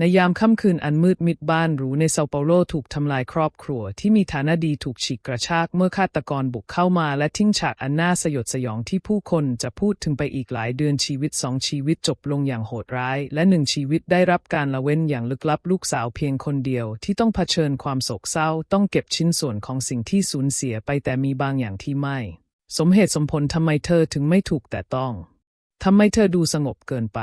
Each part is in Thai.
ในยามค่ำคืนอันมืดมิดบ้านหรูในเซาเปาโลถูกทำลายครอบครัวที่มีฐานะดีถูกฉีกกระชากเมื่อฆาตกรบุกเข้ามาและทิ้งฉากอันน่าสยดสยองที่ผู้คนจะพูดถึงไปอีกหลายเดือนชีวิตสองชีวิตจบลงอย่างโหดร้าย และหนึ่งชีวิตได้รับการละเว้นอย่างลึกลับลูกสาวเพียงคนเดียวที่ต้องเผชิญความโศกเศร้า ต้องเก็บชิ้นส่วนของสิ่งที่สูญเสียไปแต่มีบางอย่างที่ไม่ สมเหตุสมผลทำไมเธอถึงไม่ถูกแต่ต้องทำไมเธอดูสงบเกินไป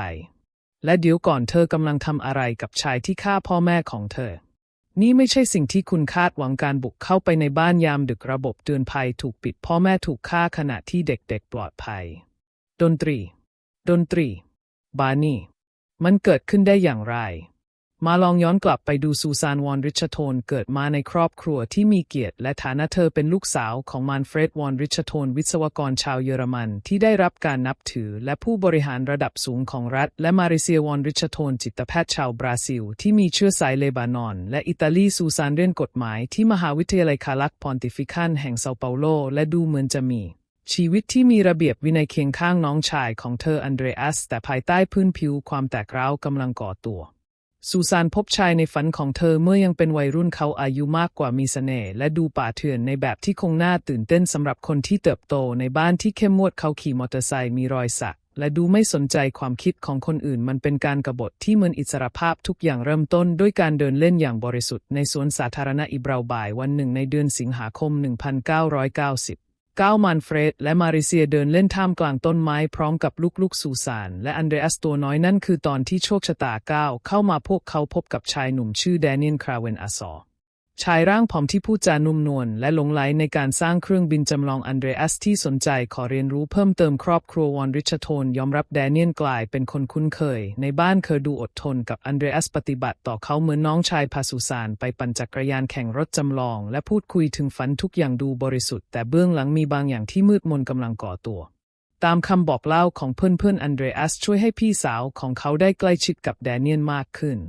และเดี๋ยวก่อนเธอกำลังทำอะไรกับชายที่ฆ่าพ่อแม่ของเธอ นี่ไม่ใช่สิ่งที่คุณคาดหวังการบุกเข้าไปในบ้านยามดึกระบบเตือนภัยถูกปิดพ่อแม่ถูกฆ่าขณะที่เด็กๆปลอดภัย ดนตรี ดนตรี บานี่ มันเกิดขึ้นได้อย่างไร มาลองย้อนกลับไปดูซูซานวอนริชโทนเกิดมาในครอบครัวที่มีเกียรติและฐานะเธอเป็นลูกสาวของมานเฟรดวอนริชโทนวิศวกรชาวเยอรมันที่ได้รับการนับถือและผู้บริหารระดับสูงของรัฐ และมาริเซียวอนริชโทนจิตแพทย์ชาวบราซิล ที่มีเชื้อสายเลบานอน และอิตาลีซูซานเรียนกฎหมายที่มหาวิทยาลัยคาลักพอนติฟิคันแห่งเซาเปาโล และดูเหมือนจะมีชีวิตที่มีระเบียบวินัยเคียงข้างน้องชายของเธออันเดรอัส แต่ภายใต้พื้นผิวความแตกร้าวกำลังก่อตัว ซูซานพบชายในฝันของเธอเมื่อยังเป็นวัยรุ่นเขาอายุมากกว่ามีเสน่ห์และดูป่าเถื่อนในแบบที่คงน่าตื่นเต้นสำหรับคนที่เติบโตในบ้านที่เข้มงวดเขาขี่มอเตอร์ไซค์มีรอยสัก และดูไม่สนใจความคิดของคนอื่น มันเป็นการกบฏที่เหมือนอิสรภาพทุกอย่างเริ่มต้น ด้วยการเดินเล่นอย่างบริสุทธิ์ในสวนสาธารณะอิบราบายวันหนึ่งในเดือนสิงหาคม 1990 ก้าวมันเฟรดและมาริเซียเดินเล่นท่ามกลางต้นไม้พร้อมกับลูกๆ สูสานและอันเดรอัสตัวน้อยนั่นคือตอนที่โชคชะตาก้าวเข้ามาพวกเขาพบกับชายหนุ่มชื่อแดเนียลคราเวนอาซอร์ ชายร่างผอมที่พูดจานุ่มนวลและหลงไหลในการสร้างเครื่องบินจำลองอันเดรอัสที่สนใจขอเรียนรู้เพิ่มเติมครอบครัววอนริชโทนยอมรับแดเนียลกลายเป็นคนคุ้นเคย ในบ้านเคยดูอดทนกับอันเดรอัสปฏิบัติต่อเขาเหมือนน้องชายพาสุสานไปปั่นจักรยานแข่งรถจำลอง และพูดคุยถึงฝันทุกอย่างดูบริสุทธิ์แต่เบื้องหลังมีบางอย่างที่มืดมนกำลังก่อตัวตามคำบอกเล่าของเพื่อนๆอันเดรอัสช่วยให้พี่สาวของเขาได้ใกล้ชิดกับแดเนียลมากขึ้น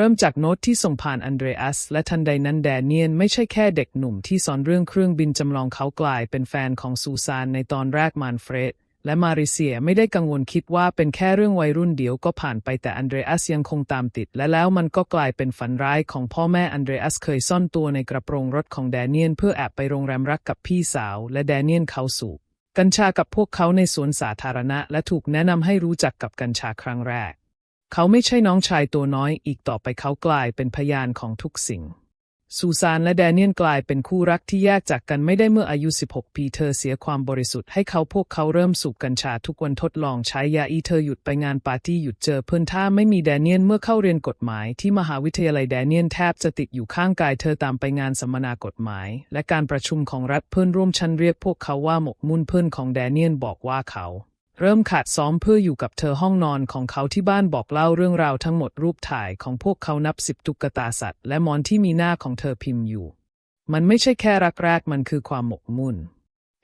เริ่มจากโน้ตที่ส่งผ่านอันเดรอัส และทันใดนั้นแดเนียนไม่ใช่แค่เด็กหนุ่มที่สอนเรื่องเครื่องบินจำลองเขากลายเป็นแฟนของซูซานในตอนแรกมานเฟรดและมาริเซียไม่ได้กังวลคิดว่าเป็นแค่เรื่องวัยรุ่นเดียวก็ผ่านไปแต่อันเดรอัสยังคงตามติด และแล้วมันก็กลายเป็นฝันร้ายของพ่อแม่อันเดรอัสเคยซ่อนตัวในกระโปรงรถของแดเนียนเพื่อแอบไปโรงแรมรักกับพี่สาว และแดเนียนเขาสูบกัญชากับพวกเขาในสวนสาธารณะ และถูกแนะนำให้รู้จักกับกัญชาครั้งแรก เขาไม่ใช่น้องชายตัวน้อยอีกต่อไปเขากลายเป็นพยานของทุกสิ่ง ซูซานและแดเนียลกลายเป็นคู่รักที่แยกจากกันไม่ได้เมื่ออายุ 16 ปีเธอเสียความบริสุทธิ์ให้เขาพวกเขาเริ่มสูบกัญชาทุกวันทดลองใช้ยาอีเธอหยุดไปงานปาร์ตี้หยุดเจอเพื่อนถ้าไม่มีแดเนียลเมื่อเข้าเรียนกฎหมายที่มหาวิทยาลัยแดเนียลแทบจะติดอยู่ข้างกายเธอตามไปงานสัมมนากฎหมาย และการประชุมของรัฐเพื่อนร่วมชั้นเรียกพวกเขาว่าหมกมุ่นเพื่อนของแดเนียลบอกว่าเขา เริ่มขาดซ้อมเพื่ออยู่กับเธอห้องนอนของเขาที่บ้านบอกเล่าเรื่องราวทั้งหมดรูปถ่ายของพวกเขานับสิบตุ๊กตาสัตว์ และมอนที่มีหน้าของเธอพิมพ์อยู่ มันไม่ใช่แค่รักแรกมันคือความหมกมุ่น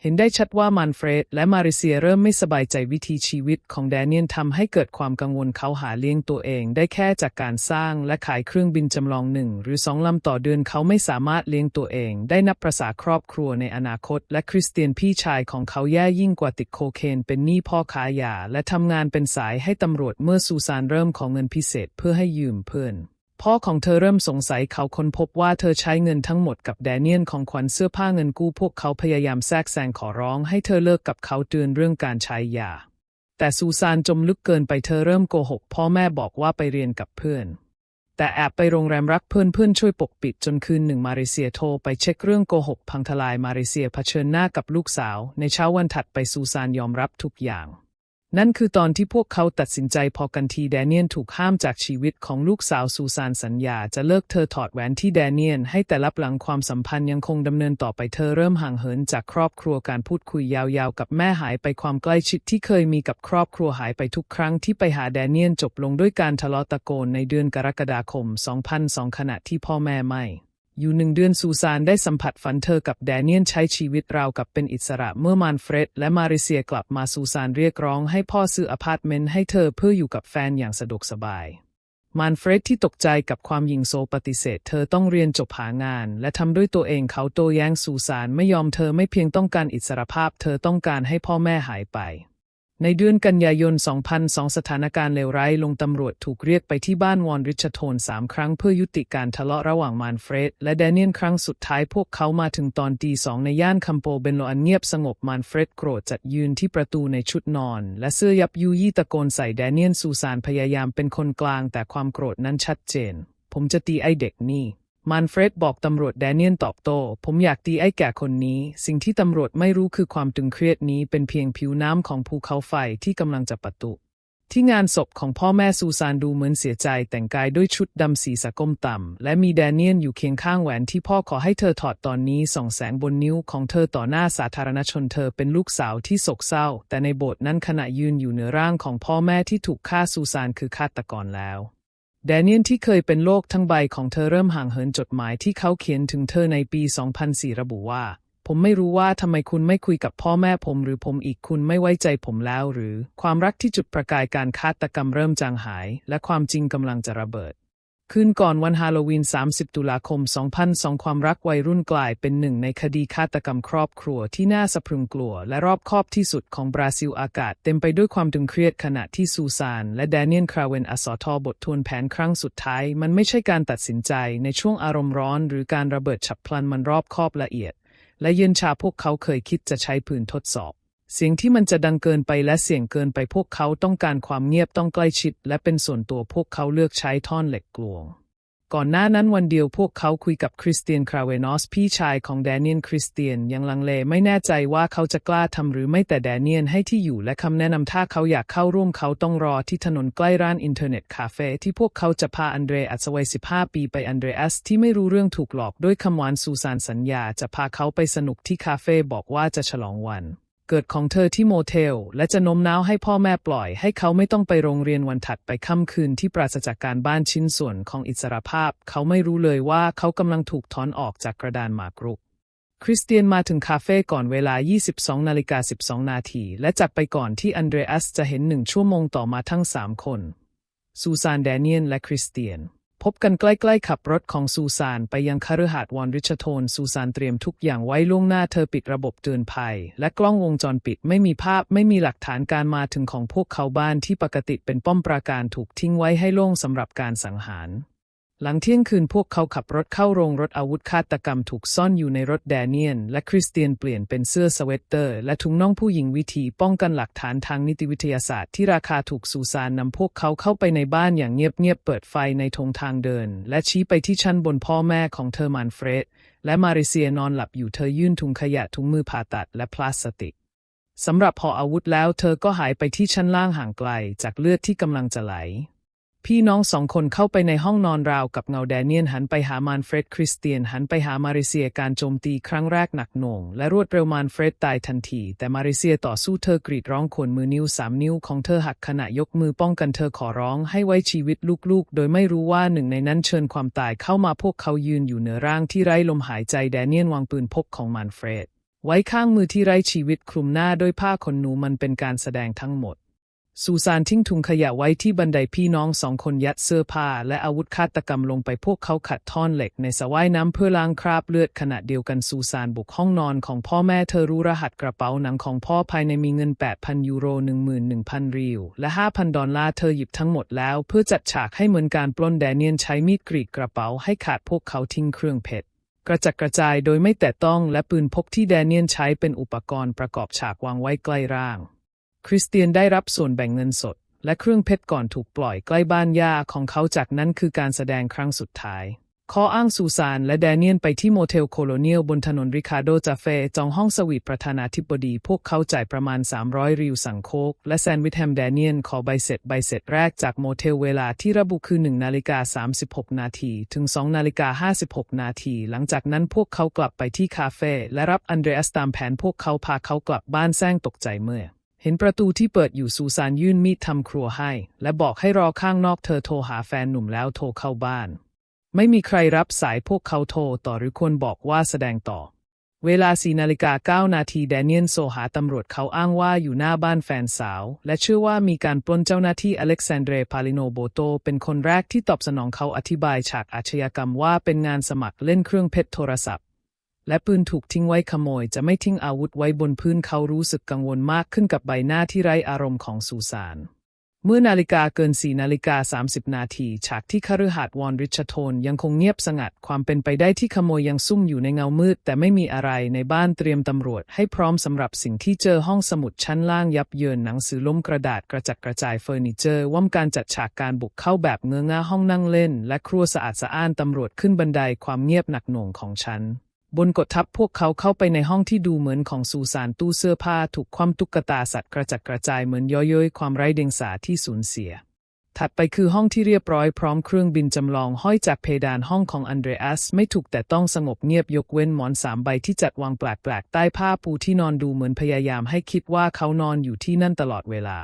เห็นได้ชัดว่ามันเฟรดและมาริเซียเริ่มไม่สบายใจวิธีชีวิตของแดเนียลทำให้เกิดความกังวลเขาหาเลี้ยงตัวเองได้แค่จากการสร้างและขายเครื่องบินจำลองหนึ่งหรือสองลำต่อเดือนเขาไม่สามารถเลี้ยงตัวเองได้นับประษาครอบครัวในอนาคต และคริสเตียนพี่ชายของเขาแย่ยิ่งกว่าติดโคเคนเป็นหนี้พ่อค้ายาและทำงานเป็นสายให้ตำรวจเมื่อซูซานเริ่มของเงินพิเศษเพื่อให้ยืมเพื่อน พ่อของเธอเริ่มสงสัยเขาค้นพบว่าเธอใช้เงินทั้งหมดกับแดเนียลของขวัญเสื้อผ้าเงินกู้พวกเขาพยายามแทรกแซงขอร้องให้เธอเลิกกับเขาเตือนเรื่องการใช้ยา แต่ซูซานจมลึกเกินไปเธอเริ่มโกหก พ่อแม่บอกว่าไปเรียนกับเพื่อน แต่แอบไปโรงแรมรักเพื่อนเพื่อนช่วยปกปิดจนคืนหนึ่งมาเลเซียโทรไปเช็คเรื่องโกหกพังทลายมาเลเซียเผชิญหน้ากับลูกสาว ในเช้าวันถัดไปซูซานยอมรับทุกอย่าง นั่นคือตอนที่พวกเขาตัดสินใจพอกันทีแดเนียลถูกห้ามจากชีวิตของลูกสาวซูซานสัญญา จะเลิกเธอถอดแหวนที่แดเนียลให้แต่รับหลังความสัมพันธ์ยังคงดำเนินต่อไปเธอเริ่มห่างเหินจากครอบครัวการพูดคุยยาวๆ กับแม่หายไปความใกล้ชิดที่เคยมีกับครอบครัวหายไปทุกครั้งที่ไปหาแดเนียลจบลงด้วยการทะเลาะตะโกนในเดือนกรกฎาคม 2002 ขณะที่พ่อแม่ไม่ อยู่หนึ่งเดือนซูซานได้สัมผัสฝันเธอกับแดเนียลใช้ชีวิตราวกับเป็นอิสระเมื่อมานเฟรดและมาริเซียกลับมาซูซานเรียกร้องให้พ่อซื้ออพาร์ตเมนต์ให้เธอเพื่ออยู่กับแฟนอย่างสะดวกสบายมานเฟรดที่ตกใจกับความยิงโซปฏิเสธ เธอต้องเรียนจบหางาน และทำด้วยตัวเองเขาโต้แย้งซูซานไม่ยอมเธอไม่เพียงต้องการอิสรภาพ เธอต้องการให้พ่อแม่หายไป ในเดือนกันยายน 2002 สถานการณ์เลวร้ายลงตำรวจถูกเรียกไปที่บ้านวอนริชโทนสามครั้งเพื่อยุติการทะเลาะระหว่างมานเฟรด และแดเนียลครั้งสุดท้ายพวกเขามาถึงตอนตีสองในย่านคัมโปเบนโลอันเงียบสงบมานเฟรดโกรธจัดยืนที่ประตูในชุดนอน และเสื้อยับยุยี่ตะโกนใส่แดเนียลซูซานพยายามเป็นคนกลาง แต่ความโกรธนั้นชัดเจน ผมจะตีไอเด็กนี่ มันเฟรดบอกตำรวจแดเนียลตอบโต้ ผมอยากตีไอ้แก่คนนี้ สิ่งที่ตำรวจไม่รู้คือความตึงเครียดนี้เป็นเพียงผิวน้ำของภูเขาไฟที่กำลังจะปะตุที่งานศพของพ่อแม่ซูซานดูเหมือนเสียใจแต่งกายด้วยชุดดำสีสะก้มต่ำ และมีแดเนียลอยู่เคียงข้างแหวนที่พ่อขอให้เธอถอดตอนนี้ส่องแสงบนนิ้วของเธอต่อหน้าสาธารณชนเธอเป็นลูกสาวที่โศกเศร้า แต่ในโบสถ์นั้นขณะยืนอยู่เหนือร่างของพ่อแม่ที่ถูกฆ่าซูซานคือฆาตกรแล้ว แดเนียลที่เคยเป็นโลกทั้งใบของเธอเริ่มห่างเหินจดหมายที่เขาเขียนถึงเธอในปี 2004 ระบุว่า ผมไม่รู้ว่าทำไมคุณไม่คุยกับพ่อแม่ผม หรือผมอีกคุณไม่ไว้ใจผมแล้วหรือ ความรักที่จุดประกายการฆาตกรรมเริ่มจางหาย และความจริงกำลังจะระเบิด คืนก่อนวันฮาโลวีน 30 ตุลาคม 2002 ความรักวัยรุ่นกลายเป็นหนึ่งในคดีฆาตกรรมครอบครัวที่น่าสะพรึงกลัว และรอบคอบที่สุดของบราซิลอากาศ เต็มไปด้วยความตึงเครียดขณะที่ซูซาน และแดเนียลคราเวนอสทบททวนแผนครั้งสุดท้าย มันไม่ใช่การตัดสินใจในช่วงอารมณ์ร้อน หรือการระเบิดฉับพลันมันรอบคอบละเอียด และเย็นชาพวกเขาเคยคิดจะใช้ปืนทดสอบ เสียงที่มันจะดังเกินไปและเสียงเกินไปพวกเขาต้องการความเงียบต้องใกล้ชิด และเป็นส่วนตัวพวกเขาเลือกใช้ท่อนเหล็กกลวง ก่อนหน้านั้นวันเดียวพวกเขาคุยกับคริสเตียนคราเวนอสพี่ชายของแดเนียลคริสเตียนยังลังเลไม่แน่ใจว่าเขาจะกล้าทำหรือไม่แต่แดเนียลให้ที่อยู่และคำแนะนำถ้าเขาอยากเข้าร่วมเขาต้องรอที่ถนนใกล้ร้านอินเทอร์เน็ตคาเฟ่ที่พวกเขาจะพาอันเดรอัศวัย15 ปีไปอันเดรอัสที่ไม่รู้เรื่องถูกหลอกด้วยคำหวานซูซานสัญญา จะพาเขาไปสนุกที่คาเฟ่บอกว่าจะฉลองวัน เกิดของเธอที่โมเทล และจะโน้มน้าวให้พ่อแม่ปล่อย ให้เขาไม่ต้องไปโรงเรียนวันถัดไปค่ำคืนที่ปราศจากการบ้านชิ้นส่วนของอิสรภาพ เขาไม่รู้เลยว่าเขากำลังถูกถอนออกจากกระดานหมากรุก คริสเตียนมาถึงคาเฟ่ก่อนเวลา 22นาฬิกา12 นาที และจากไปก่อนที่อันเดรอัสจะเห็นหนึ่งชั่วโมงต่อมาทั้งสามคน ซูซานแดเนียนและคริสเตียน พบกันใกล้ๆขับรถของซูซานไปยังคฤหาสน์วอนริชโทนซูซานเตรียมทุกอย่างไว้ล่วงหน้าเธอปิดระบบเตือนภัย และกล้องวงจรปิดไม่มีภาพไม่มีหลักฐานการมาถึงของพวกเขาบ้านที่ปกติเป็นป้อมปราการถูกทิ้งไว้ให้โล่งสำหรับการสังหาร หลังเที่ยงคืนพวกเขาขับรถเข้าโรงรถอาวุธฆาตกรรมถูกซ่อนอยู่ในรถแดเนียน และคริสเตียนเปลี่ยนเป็นเสื้อสเวตเตอร์ และถุงน่องผู้หญิงวิธีป้องกันหลักฐานทางนิติวิทยาศาสตร์ที่ราคาถูกซูซานนำพวกเขาเข้าไปในบ้านอย่างเงียบๆเปิดไฟในทงทางเดิน และชี้ไปที่ชั้นบนพ่อแม่ของเธอมานเฟรด และมาริเซียนอนหลับอยู่เธอยื่นถุงขยะถุงมือผ่าตัดและพลาสติกสำหรับพออาวุธแล้ว เธอก็หายไปที่ชั้นล่างห่างไกล จากเลือดที่กำลังจะไหล พี่น้องสองคนเข้าไปในห้องนอนราวกับเงาแดเนียนหันไปหามานเฟรดคริสเตียนหันไปหามาริเซียการโจมตีครั้งแรกหนักหน่วง และรวดเร็วมานเฟรดตายทันที แต่มาริเซียต่อสู้เธอกรีดร้องขวนมือนิ้วสามนิ้วของเธอหักขณะยกมือป้องกันเธอขอร้องให้ไว้ชีวิตลูกๆ โดยไม่รู้ว่าหนึ่งในนั้นเชิญความตายเข้ามาพวกเขายืนอยู่เหนือร่างที่ไร้ลมหายใจแดเนียนวางปืนพกของมานเฟรดไว้ข้างมือที่ไร้ชีวิตคลุมหน้าด้วยผ้าขนหนูมันเป็นการแสดงทั้งหมด ซูซานทิ้งถุงขยะไว้ที่บันไดพี่น้องสองคนยัดเสื้อผ้าและอาวุธฆาตกรรมลงไปพวกเขาขัดท่อนเหล็กในสระว่ายน้ำเพื่อล้างคราบเลือดขณะเดียวกันซูซานบุกห้องนอนของพ่อแม่เธอรู้รหัสกระเป๋าหนังของพ่อภายในมีเงิน 8,000 ยูโร 11,000 ริว และ 5,000 ดอลลาร์เธอหยิบทั้งหมดแล้วเพื่อจัดฉากให้เหมือนการปล้นแดเนียนใช้มีดกรีดกระเป๋าให้ขาดพวกเขาทิ้งเครื่องเพชรกระจัดกระจายโดยไม่แตะต้องและปืนพกที่แดเนียนใช้เป็นอุปกรณ์ประกอบฉากวางไว้ใกล้ร่าง คริสเตียนได้รับส่วนแบ่งเงินสด และเครื่องเพชรก่อนถูกปล่อยใกล้บ้านย่าของเขาจากนั้นคือการแสดงครั้งสุดท้ายข้ออ้างซูซานและแดเนียนไปที่โมเทลโคโลเนียลบนถนนริคาโดจาเฟจองห้องสวีทประธานาธิบดี พวกเขาจ่ายประมาณ 300 ริวสังโคก และแซนวิทแฮมแดเนียนขอใบเสร็จใบเสร็จแรกจากโมเทลเวลาที่ระบุคือ 1 นาฬิกา 36 นาทีถึง 2 นาฬิกา 56 นาที หลังจากนั้นพวกเขากลับไปที่คาเฟ่และรับอันเดรอัสตามแผนพวกเขาพาเขากลับบ้านแซงตกใจเมื่อ เห็นประตูที่เปิดอยู่ซูซานยื่นมีดทำครัวให้ และบอกให้รอข้างนอกเธอโทรหาแฟนหนุ่มแล้วโทรเข้าบ้าน ไม่มีใครรับสายพวกเขาโทรต่อหรือควรบอกว่าแสดงต่อ เวลาสี่นาฬิกาเก้านาทีแดเนียนโซหาตำรวจเขาอ้างว่าอยู่หน้าบ้านแฟนสาว และเชื่อว่ามีการปล้นเจ้าหน้าที่อเล็กซานเดรพาลิโนโบโต เป็นคนแรกที่ตอบสนองเขาอธิบายฉากอาชญากรรมว่าเป็นงานสมัครเล่นเครื่องเพชรโทรศัพท์ และปืนถูกทิ้งไว้ขโมย จะไม่ทิ้งอาวุธไว้บนพื้นเขารู้สึกกังวลมากขึ้นกับใบหน้าที่ไร้อารมณ์ของซูซานเมื่อนาฬิกาเกินสี่นาฬิกา 30 นาที ฉากที่คฤหาสน์วอนริชโทนยังคงเงียบสงัด ความเป็นไปได้ที่ขโมยยังซุ่มอยู่ในเงามืด แต่ไม่มีอะไรในบ้านเตรียมตำรวจให้พร้อมสำหรับสิ่งที่เจอห้องสมุดชั้นล่างยับเยินหนังสือล้มกระดาษกระจัดกระจายเฟอร์นิเจอร์ว่ามการจัดฉากการบุกเข้าแบบเงื้อง่าห้องนั่งเล่น และครัวสะอาดสะอ้านตำรวจขึ้นบันไดความเงียบหนักหน่วงของฉัน บนกดทับพวกเขาเข้าไปในห้องที่ดูเหมือนของซูซานตู้เสื้อผ้าถูกคว่ำตุ๊กตาสัตว์กระจัดกระจายเหมือนย่อยๆความไร้เดียงสาที่สูญเสีย ถัดไปคือห้องที่เรียบร้อยพร้อมเครื่องบินจำลองห้อยจากเพดานห้องของอันเดรอัสไม่ถูกแต่ต้องสงบเงียบยกเว้นหมอนสามใบที่จัดวางแปลกๆใต้ผ้าปูที่นอนดูเหมือนพยายามให้คิดว่าเขานอนอยู่ที่นั่นตลอดเวลา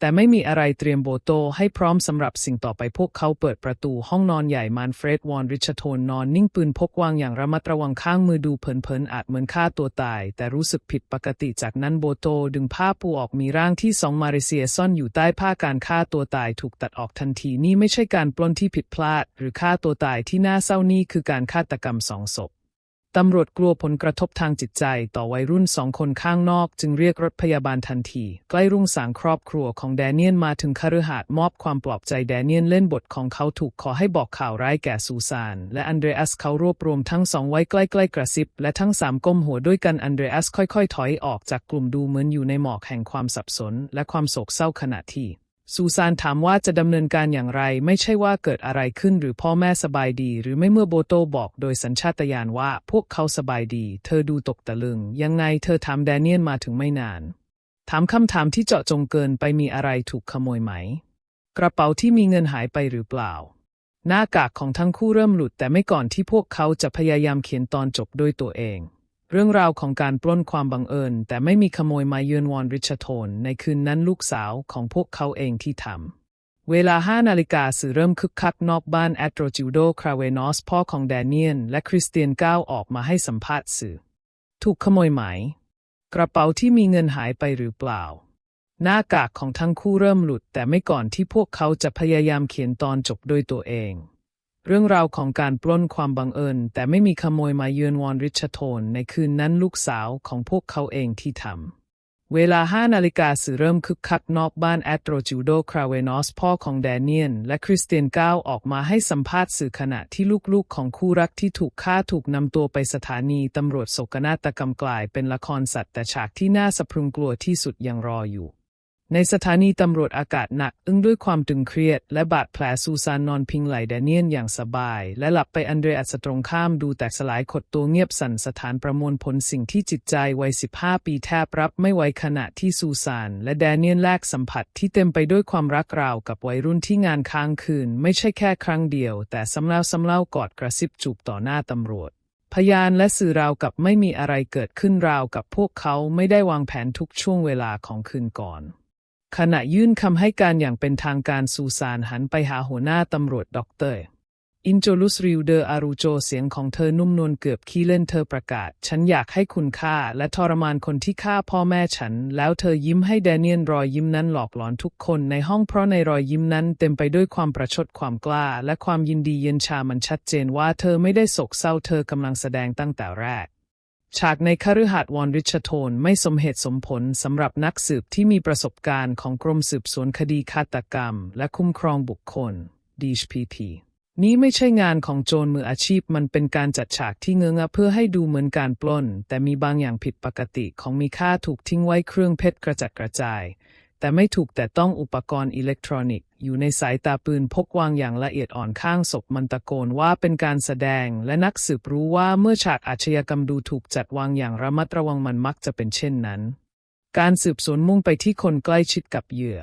แต่ไม่มีอะไรเตรียมโบโตให้พร้อมสำหรับสิ่งต่อไปพวกเขาเปิดประตูห้องนอนใหญ่มานเฟรดวอนริชโทนนอนนิ่งปืนพกวางอย่างระมัดระวังข้างมือดูเผินๆ อาจเหมือนฆ่าตัวตาย แต่รู้สึกผิดปกติจากนั้นโบโตดึงผ้าปูออกมีร่างที่สองมาเลเซียซ่อนอยู่ใต้ผ้าการฆ่าตัวตายถูกตัดออกทันทีนี่ไม่ใช่การปล้นที่ผิดพลาด หรือฆ่าตัวตายที่น่าเศร้านี่คือการฆาตกรรมสองศพ ตำรวจกลัวผลกระทบทางจิตใจต่อวัยรุ่นสองคนข้างนอกจึงเรียกรถพยาบาลทันที ใกล้รุ่งสางครอบครัวของแดเนียนมาถึงคฤหาสน์มอบความปลอบใจแดเนียนเล่นบทของเขาถูกขอให้บอกข่าวร้ายแก่ซูซานและอันเดรอัสเขารวบรวมทั้งสองไว้ใกล้ๆกระซิบ และทั้งสามก้มหัวด้วยกันอันเดรอัสค่อยๆ ถอยออกจากกลุ่มดูเหมือนอยู่ในหมอกแห่งความสับสน และความโศกเศร้าขณะที่ ซูซานถามว่าจะดำเนินการอย่างไร ไม่ใช่ว่าเกิดอะไรขึ้นหรือพ่อแม่สบายดี หรือไม่เมื่อโบโตบอกโดยสัญชาตญาณว่าพวกเขาสบายดี เธอดูตกตะลึง ยังไงเธอถามแดเนียนมาถึงไม่นาน ถามคำถามที่เจาะจงเกินไปมีอะไรถูกขโมยไหม กระเป๋าที่มีเงินหายไปหรือเปล่า หน้ากากของทั้งคู่เริ่มหลุดแต่ไม่ก่อนที่พวกเขาจะพยายามเขียนตอนจบด้วยตัวเอง เรื่องราวของการปล้นความบังเอิญ แต่ไม่มีขโมยมาเยือนวอนริชโทนในคืนนั้นลูกสาวของพวกเขาเองที่ทำ เวลา5นาฬิกาสื่อเริ่มคึกคักนอกบ้านแอดโรจิวโดคราเวนอสพ่อของแดเนียน และคริสเตียนก้าวออกมาให้สัมภาษณ์สื่อ ถูกขโมยไหม กระเป๋าที่มีเงินหายไปหรือเปล่า หน้ากากของทั้งคู่เริ่มหลุดแต่ไม่ก่อนที่พวกเขาจะพยายามเขียนตอนจบด้วยตัวเอง เรื่องราวของการปล้นความบังเอิญ แต่ไม่มีขโมยมาเยือนวอนริชโทนในคืนนั้นลูกสาวของพวกเขาเองที่ทำ เวลา5นาฬิกาสื่อเริ่มคึกคักนอกบ้านแอดโรจิวโดคราเวนอสพ่อของแดเนียน และคริสเตียนก้าวออกมาให้สัมภาษณ์สื่อขณะที่ลูกๆ ของคู่รักที่ถูกฆ่าถูกนำตัวไปสถานีตำรวจโศกนาฏกรรมกลายเป็นละครสัตว์แต่ฉากที่น่าสะพรึงกลัวที่สุดยังรออยู่ ในสถานีตำรวจอากาศหนักอึ้งด้วยความตึงเครียด และบาดแผลซูซานนอนพิงไหลแดเนียนอย่างสบาย และหลับไปอันเดรอัสตรงข้ามดูแตกสลายขดตัวเงียบสั่นสถานประมวลผลสิ่งที่จิตใจวัย 15 ปีแทบรับไม่ไหวขณะที่ซูซานและแดเนียนแลกสัมผัสที่เต็มไปด้วยความรักราวกับวัยรุ่นที่งานค้างคืน ไม่ใช่แค่ครั้งเดียว แต่ซ้ำแล้วซ้ำเล่ากอดกระซิบจูบต่อหน้าตำรวจพยานและสื่อราวกับไม่มีอะไรเกิดขึ้นราวกับพวกเขาไม่ได้วางแผนทุกช่วงเวลาของคืนก่อน ขณะยื่นคำให้การอย่างเป็นทางการซูซานหันไปหาหัวหน้าตำรวจด็อกเตอร์ อินโจลุสริวเดออารูโจเสียงของเธอนุ่มนวลเกือบขี้เล่นเธอประกาศ ฉันอยากให้คุณฆ่าและทรมานคนที่ฆ่าพ่อแม่ฉัน แล้วเธอยิ้มให้แดเนียนรอยยิ้มนั้นหลอกหลอนทุกคนในห้องเพราะในรอยยิ้มนั้นเต็มไปด้วยความประชดความกล้า และความยินดีเย็นชามันชัดเจนว่าเธอไม่ได้โศกเศร้าเธอกำลังแสดงตั้งแต่แรก ฉากในคฤหาสน์วอนริชโทนไม่สมเหตุสมผลสำหรับนักสืบที่มีประสบการณ์ของกรมสืบสวนคดีฆาตกรรม และคุ้มครองบุคคล DHPP นี้ไม่ใช่งานของโจรมืออาชีพมันเป็นการจัดฉากที่เงื้องะเพื่อให้ดูเหมือนการปล้น แต่มีบางอย่างผิดปกติของมีค่าถูกทิ้งไว้เครื่องเพชรกระจัดกระจาย แต่ไม่ถูกแต่ต้องอุปกรณ์อิเล็กทรอนิกส์ อยู่ในสายตาปืนพกวางอย่างละเอียดอ่อนข้างศพมันตะโกนว่าเป็นการแสดง และนักสืบรู้ว่าเมื่อฉากอาชญากรรมดูถูกจัดวางอย่างระมัดระวังมันมักจะเป็นเช่นนั้น การสืบสวนมุ่งไปที่คนใกล้ชิดกับเหยื่อ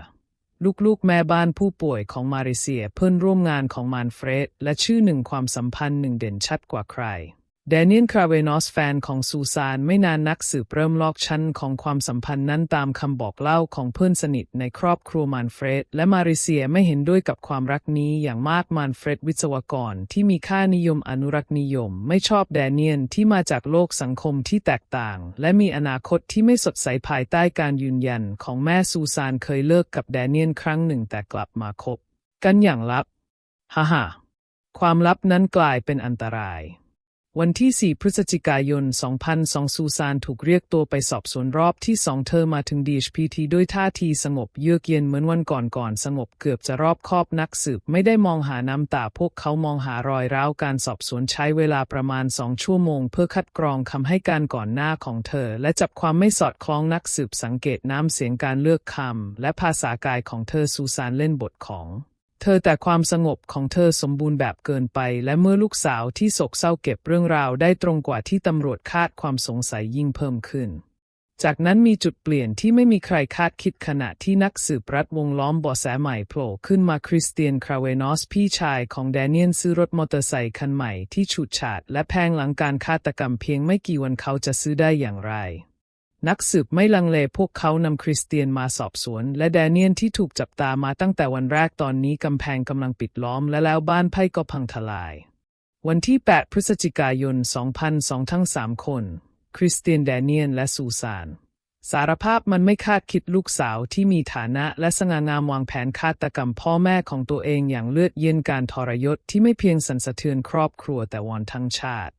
ลูกๆแม่บ้านผู้ป่วยของมาเลเซียเพื่อนร่วมงานของมานเฟรดและชื่อหนึ่งความสัมพันธ์หนึ่งเด่นชัดกว่าใคร แดเนียลคราเวนอสแฟนของซูซานไม่นานนักสืบเริ่มลอกชั้นของความสัมพันธ์นั้นตามคำบอกเล่าของเพื่อนสนิทในครอบครัวมานเฟรด และมาเลเซียไม่เห็นด้วยกับความรักนี้อย่างมากมานเฟรดวิศวกรที่มีค่านิยมอนุรักษ์นิยม ไม่ชอบแดเนียลที่มาจากโลกสังคมที่แตกต่าง และมีอนาคตที่ไม่สดใสภายใต้การยืนยันของแม่ซูซานเคยเลิกกับแดเนียลครั้งหนึ่งแต่กลับมาคบ กันอย่างลับฮ่าฮ่าความลับนั้นกลายเป็นอันตราย วันที่ 4 พฤศจิกายน 2002 ซูซานถูกเรียกตัวไปสอบสวนรอบที่สองเธอมาถึง DHPT ด้วยท่าทีสงบเยือกเย็นเหมือนวันก่อนๆสงบเกือบจะรอบคอบนักสืบ ไม่ได้มองหาน้ำตาพวกเขามองหารอยร้าวการสอบสวนใช้เวลาประมาณสองชั่วโมง เพื่อคัดกรองคำให้การก่อนหน้าของเธอ และจับความไม่สอดคล้องนักสืบสังเกตน้ำเสียงการเลือกคำและภาษากายของเธอซูซานเล่นบทของ เธอแต่ความสงบของเธอสมบูรณ์แบบเกินไป และเมื่อลูกสาวที่โศกเศร้าเก็บเรื่องราวได้ตรงกว่าที่ตำรวจคาดความสงสัยยิ่งเพิ่มขึ้น จากนั้นมีจุดเปลี่ยนที่ไม่มีใครคาดคิดขณะที่นักสืบรัดวงล้อมบาะแสใหม่โผล่ขึ้นมาคริสเตียนคราเวนอสพี่ชายของแดเนียลซื้อรถมอเตอร์ไซค์คันใหม่ที่ฉูดฉาดและแพงหลังการฆาตกรรมเพียงไม่กี่วันเขาจะซื้อได้อย่างไร นักสืบไม่ลังเลพวกเขานำคริสเตียนมาสอบสวน และแดเนียลที่ถูกจับตามาตั้งแต่วันแรกตอนนี้กำแพงกำลังปิดล้อมและแล้วบ้านไพ่ก็พังทลาย วันที่ 8 พฤศจิกายน 2002 ทั้งสามคน คริสเตียนแดเนียลและซูซานสารภาพมันไม่คาดคิดลูกสาวที่มีฐานะและสง่างามวางแผนฆาตกรรมพ่อแม่ของตัวเองอย่างเลือดเย็นการทรยศที่ไม่เพียงสันสะเทือนครอบครัวแต่วอนทั้งชาติ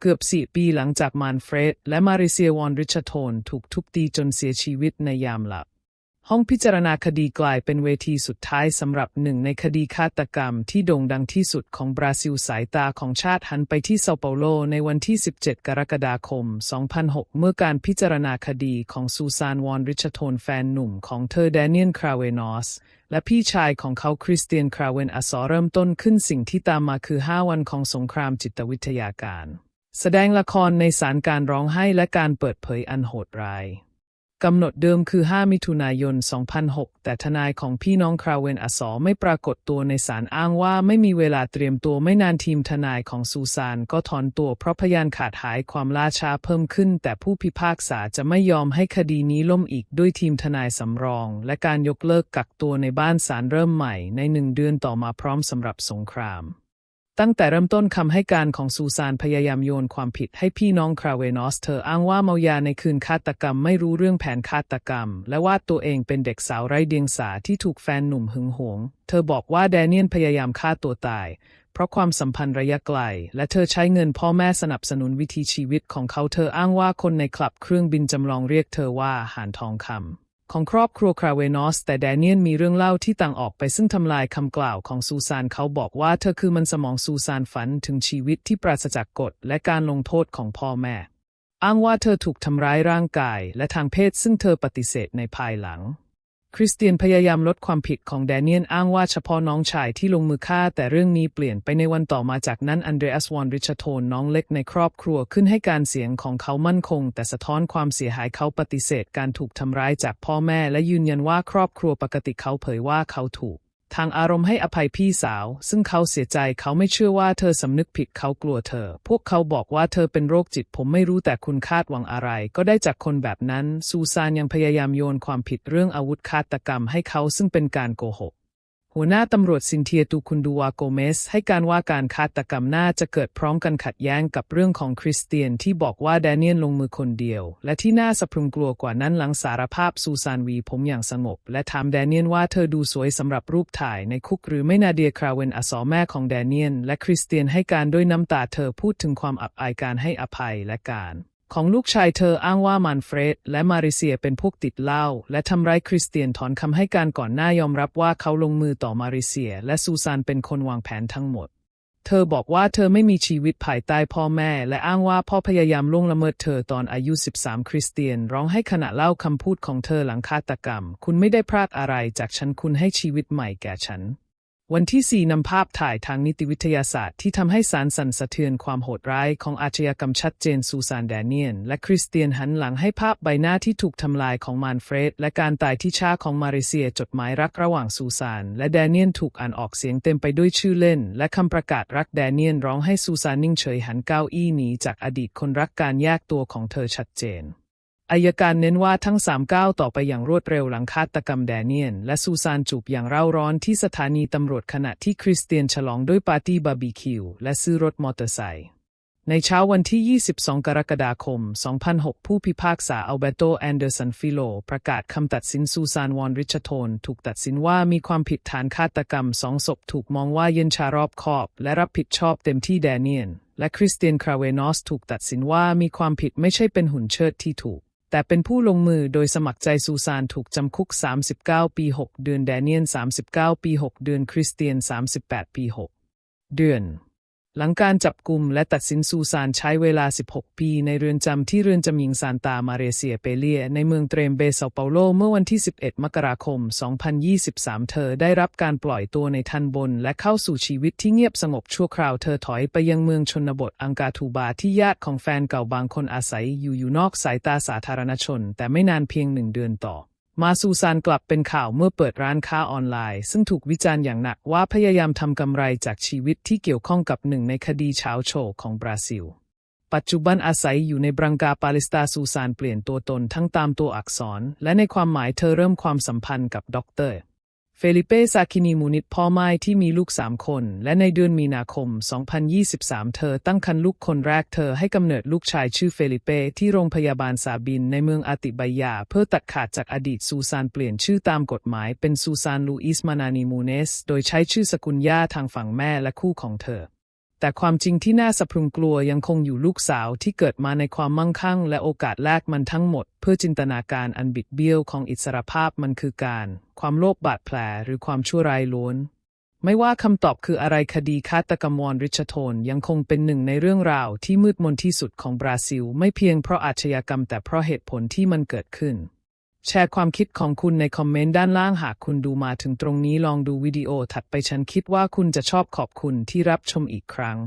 เกือบสี่ปีหลังจากมานเฟรด และมาริเซียวอนริชาโทนถูกทุบตีจนเสียชีวิตในยามหลับ ห้องพิจารณาคดีกลายเป็นเวทีสุดท้ายสำหรับหนึ่งในคดีฆาตกรรมที่โด่งดังที่สุดของบราซิลสายตาของชาติหันไปที่เซาเปาโลในวันที่ 17 กรกฎาคม 2006 เมื่อการพิจารณาคดีของซูซานวอนริชาโทนแฟนหนุ่มของเธอแดเนียลคราเวนอสและพี่ชายของเขาคริสเตียนคราเวนอสอเริ่มต้นขึ้นสิ่งที่ตามมาคือ 5 วันของสงครามจิตวิทยาการ แสดงละครในสารการร้องไห้และการเปิดเผยอันโหดร้ายกำหนดเดิมคือ 5 มิถุนายน 2006 แต่ทนายของพี่น้องคราเวนอสอไม่ปรากฏตัวในศาลอ้างว่าไม่มีเวลาเตรียมตัวไม่นานทีมทนายของซูซานก็ถอนตัวเพราะพยานขาดหายความล่าช้าเพิ่มขึ้น แต่ผู้พิพากษาจะไม่ยอมให้คดีนี้ล่มอีกด้วยทีมทนายสำรอง และการยกเลิกกักตัวในบ้านศาลเริ่มใหม่ในหนึ่งเดือนต่อมาพร้อมสำหรับสงคราม ตั้งแต่เริ่มต้นคำให้การของซูซานพยายามโยนความผิดให้พี่น้องคราเวนอส เธออ้างว่าเมายาในคืนฆาตกรรมไม่รู้เรื่องแผนฆาตกรรม และว่าตัวเองเป็นเด็กสาวไร้เดียงสาที่ถูกแฟนหนุ่มหึงหวง เธอบอกว่าแดเนียลพยายามฆ่าตัวตาย เพราะความสัมพันธ์ระยะไกล และเธอใช้เงินพ่อแม่สนับสนุนวิธีชีวิตของเขาเธออ้างว่าคนในคลับเครื่องบินจำลองเรียกเธอว่าหานทองคำ ของครอบครัวคราเวนอส แต่แดเนียนมีเรื่องเล่าที่ต่างออกไปซึ่งทำลายคำกล่าวของซูซานเขาบอกว่าเธอคือมันสมองซูซานฝันถึงชีวิตที่ปราศจากกฎและการลงโทษของพ่อแม่ อ้างว่าเธอถูกทำร้ายร่างกายและทางเพศซึ่งเธอปฏิเสธในภายหลัง คริสเตียนพยายามลดความผิดของแดเนียลอ้างว่าเฉพาะน้องชายที่ลงมือฆ่า แต่เรื่องนี้เปลี่ยนไปในวันต่อมาจากนั้นอันเดรอัสวอนริชาโทนน้องเล็กในครอบครัวขึ้นให้การเสียงของเขามั่นคง แต่สะท้อนความเสียหายเขาปฏิเสธการถูกทำร้ายจากพ่อแม่ และยืนยันว่าครอบครัวปกติเขาเผยว่าเขาถูก ทางอารมณ์ให้อภัยพี่สาว ซึ่งเขาเสียใจเขาไม่เชื่อว่าเธอสำนึกผิดเขากลัวเธอ พวกเขาบอกว่าเธอเป็นโรคจิต ผมไม่รู้แต่คุณคาดหวังอะไร ก็ได้จากคนแบบนั้น ซูซานยังพยายามโยนความผิดเรื่องอาวุธฆาตกรรมให้เขาซึ่งเป็นการโกหก หัวหน้าตำรวจซินเทียตูคุนดูวาโกเมส ให้การว่าการฆาตกรรมน่าจะเกิดพร้อมกันขัดแย้งกับเรื่องของคริสเตียนที่บอกว่าแดเนียลลงมือคนเดียว และที่น่าสะพรึงกลัวกว่านั้นหลังสารภาพซูซานวีผมอย่างสงบ และถามแดเนียลว่าเธอดูสวยสำหรับรูปถ่ายในคุกหรือไม่นาเดียคราเวนอสอแม่ของแดเนียลและคริสเตียนให้การด้วยน้ำตาเธอพูดถึงความอับอายการให้อภัยและการ ของลูกชายเธออ้างว่ามันเฟรดและมาริเซียเป็นพวกติดเหล้าและทำร้ายคริสเตียนถอนคำให้การก่อนหน้ายอมรับว่าเขาลงมือต่อมาริเซีย และซูซานเป็นคนวางแผนทั้งหมด เธอบอกว่าเธอไม่มีชีวิตภายใต้พ่อแม่ และอ้างว่าพ่อพยายามล่วงละเมิดเธอตอนอายุ 13 คริสเตียน ร้องให้ขณะเล่าคำพูดของเธอหลังฆาตกรรม คุณไม่ได้พลาดอะไรจากฉันคุณให้ชีวิตใหม่แก่ฉัน วันที่ 4นำภาพถ่ายทางนิติวิทยาศาสตร์ที่ทำให้สารสั่นสะเทือนความโหดร้ายของอาชญากรรมชัดเจนซูซานแดเนียน และคริสเตียนหันหลังให้ภาพใบหน้าที่ถูกทำลายของมานเฟรด และการตายที่ช้าของมาริเซียจดหมายรักระหว่างซูซานและแดเนียนถูกอ่านออกเสียงเต็มไปด้วยชื่อเล่น และคำประกาศรักแดเนียนร้องให้ซูซานนิ่งเฉยหันเก้าอี้หนีจากอดีตคนรักการแยกตัวของเธอชัดเจน อายการเน้นว่าทั้งสามก้าวต่อไปอย่างรวดเร็วหลังฆาตกรรมแดเนียน และซูซานจูบอย่างเร่าร้อนที่สถานีตำรวจขณะที่คริสเตียนฉลองด้วยปาร์ตี้บาร์บีคิวและซื้อรถมอเตอร์ไซค์ในเช้าวันที่ 22 กรกฎาคม 2006 ผู้พิพากษาอัลเบโต แอนเดอร์สันฟิโล ประกาศคำตัดสินซูซานวอนริชาโทน ถูกตัดสินว่ามีความผิดฐานฆาตกรรมสองศพถูกมองว่าเย็นชารอบคอบ และรับผิดชอบเต็มที่แดเนียน และคริสเตียนคราเวนอส ถูกตัดสินว่ามีความผิดไม่ใช่เป็นหุ่นเชิดที่ถูก แต่เป็นผู้ลงมือโดยสมัครใจซูซานถูกจำคุก 39 ปี 6 เดือนแดเนียน 39 ปี 6 เดือนคริสเตียน 38 ปี 6 เดือน หลังการจับกลุ่มและตัดสินซูซานใช้เวลา 16 ปี ในเรือนจำที่เรือนจำหญิงซานตามาเรเซียเปเลีย ในเมืองเตรมเบเซาเปาโล เมื่อวันที่ 11 มกราคม 2023 เธอได้รับการปล่อยตัวในทันบน และเข้าสู่ชีวิตที่เงียบสงบชั่วคราว เธอถอยไปยังเมืองชนบทอังกาทูบาที่ญาติของแฟนเก่าบางคนอาศัยอยู่อยู่นอกสายตาสาธารณชน แต่ไม่นานเพียงหนึ่งเดือนต่อ มาซูซานกลับเป็นข่าวเมื่อเปิดร้านค้าออนไลน์ ซึ่งถูกวิจารณ์อย่างหนักว่าพยายามทำกำไรจากชีวิตที่เกี่ยวข้องกับหนึ่งในคดีเช้าโชว์ของบราซิล ปัจจุบันอาศัยอยู่ในบรังกาปาลิสตาซูซานเปลี่ยนตัวตนทั้งตามตัวอักษร และในความหมายเธอเริ่มความสัมพันธ์กับด็อกเตอร์ เฟลิเป้ซาคินีมูนิตพ่อไม้ที่มีลูกสามคน และในเดือนมีนาคม 2023 เธอตั้งครรภ์ลูกคนแรกเธอให้กำเนิดลูกชายชื่อเฟลิเป้ที่โรงพยาบาลซาบินในเมืองอาติบายา เพื่อตัดขาดจากอดีตซูซานเปลี่ยนชื่อตามกฎหมายเป็นซูซานลูอิสมานานีมูเนส โดยใช้ชื่อสกุลย่าทางฝั่งแม่และคู่ของเธอ แต่ความจริงที่น่าสะพรึงกลัวยังคงอยู่ลูกสาวที่เกิดมาในความมั่งคั่ง และโอกาสแลกมันทั้งหมด เพื่อจินตนาการอันบิดเบี้ยวของอิสรภาพมันคือการ ความโลภบาดแผลหรือความชั่วร้ายล้วนไม่ว่าคำตอบคืออะไรคดีฆาตกรรมวอนริชโทนยังคงเป็นหนึ่งในเรื่องราวที่มืดมนที่สุดของบราซิล ไม่เพียงเพราะอาชญากรรมแต่เพราะเหตุผลที่มันเกิดขึ้น แชร์ความคิดของคุณในคอมเมนต์ด้านล่างหากคุณดูมาถึงตรงนี้ลองดูวิดีโอถัดไปฉันคิดว่าคุณจะชอบขอบคุณที่รับชมอีกครั้ง